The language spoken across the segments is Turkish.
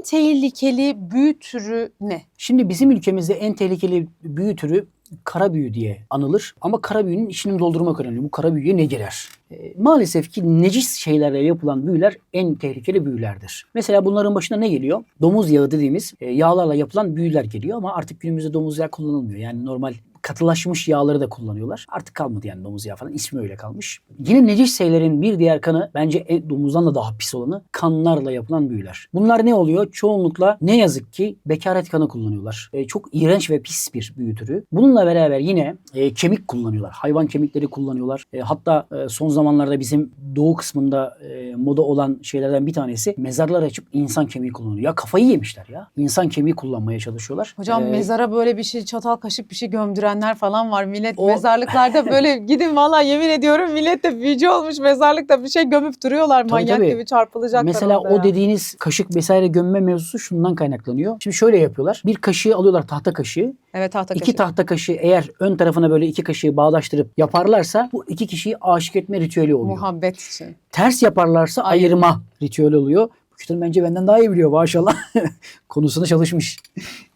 En tehlikeli büyü türü ne? Şimdi bizim ülkemizde en tehlikeli büyü türü kara büyü diye anılır. Ama kara büyünün içini doldurmak önemli. Bu kara büyüye ne girer? E, maalesef ki necis şeylerle yapılan büyüler en tehlikeli büyülerdir. Mesela bunların başına ne geliyor? Domuz yağı dediğimiz e, yağlarla yapılan büyüler geliyor ama artık günümüzde domuz yağı kullanılmıyor. Yani normal katılaşmış yağları da kullanıyorlar. Artık kalmadı yani domuz yağı falan. ismi öyle kalmış. Yine necis şeylerin bir diğer kanı bence e, domuzdan da daha pis olanı kanlarla yapılan büyüler. Bunlar ne oluyor? Çoğunlukla ne yazık ki bekaret kanı kullanıyorlar. E, çok iğrenç ve pis bir büyü türü. Bununla beraber yine e, kemik kullanıyorlar. Hayvan kemikleri kullanıyorlar. E, hatta e, son zamanlarda bizim doğu kısmında e, moda olan şeylerden bir tanesi mezarlar açıp insan kemiği kullanıyor. Ya kafayı yemişler ya. İnsan kemiği kullanmaya çalışıyorlar. Hocam E, mezara böyle bir şey çatal kaşık bir şey gömdürenler falan var. Millet O- mezarlıklarda böyle gidin valla yemin ediyorum millet de büyücü olmuş mezarlıkta bir şey gömüp duruyorlar. Tabii, Manyak tabii. gibi çarpılacaklar Mesela o ya. dediğiniz kaşık vesaire gömme mevzusu şundan kaynaklanıyor. Şimdi şöyle yapıyorlar. Bir kaşığı alıyorlar tahta kaşığı. Evet tahta İki kaşık. tahta kaşığı eğer ön tarafına böyle iki kaşığı bağdaştırıp yaparlarsa bu iki kişiyi aşık etme ritüeli oluyor. Muhabbet için. Ters yaparlarsa ayırma ritüeli oluyor. Kadın bence benden daha iyi biliyor maşallah. Konusunda çalışmış.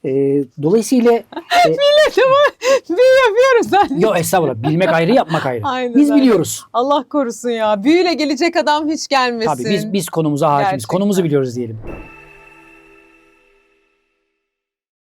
Ee, dolayısıyla e, Büyü yapıyoruz zaten. yok estağfurullah bilmek ayrı yapmak ayrı. Aynen Biz öyle. biliyoruz. Allah korusun ya. Büyüyle gelecek adam hiç gelmesin. Tabii biz biz konumuza hakimiz. Gerçekten. Konumuzu biliyoruz diyelim.